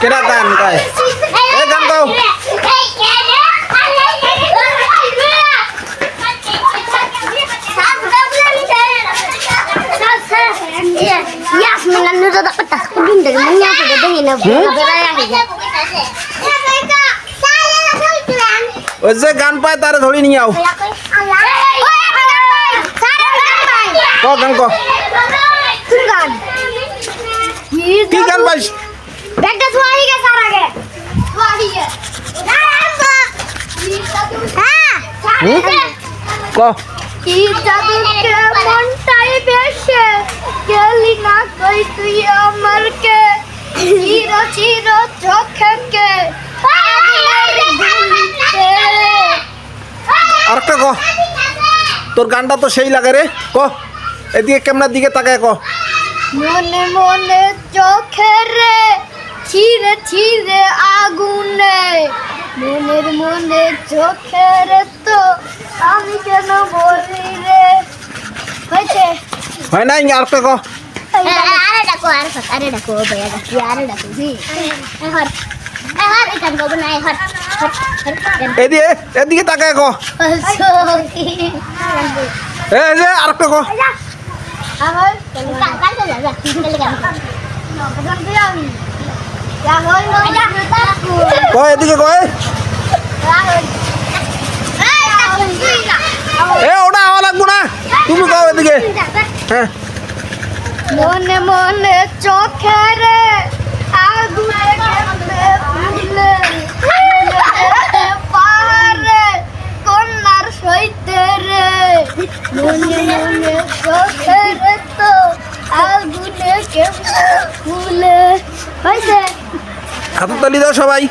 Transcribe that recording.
কেডা গান গায় এই গান গাও Yasmin kan udah dapat tas kudin dari mana aku udah dengerin apa beraya ওই যে গান পায় তারে ধরি নিয়ে আও ক গান ক কি গান? পাইস ব্যাগটা ধোয়াই গে সারা গে ধোয়াই গে হ্যাঁ ক? কি জাদুকে মনটাই বেশে গেলি না কই তুই আমার কে চির চির চোখে কে? আরেকটা ক। তোর গানটা তো সেই লাগে রে। ক। এদিকে ক্যামেরার দিকে তাকায় ক। মনে মনে চোখে রে ছিঁড়ে ছিঁড়ে আগুনে। মনের মনে চোখে রে তো আমি কেন বলি রে? হয়েছে? হয় নাই আরেকটা ক। আরে ডাকো আরে আরে ডাকো ভাইয়া ডাকি আরে ডাকো জি হর হর এখান কো না হর এদিকে এদিকে তাকায় ক। এই যে আর আরেকটা ক। আমার এদিকে এ ওটা আওয়া লাগবো না তুমি কও এদিকে হ্যাঁ মনে মনে চোখে রে আগুনে কেমনে ফুলে মনে পারে কন্যার সইতে রে মনে মনে চোখে তো আগুনে কেমনে ফুলে হয়েছে হাতের তালি দাও সবাই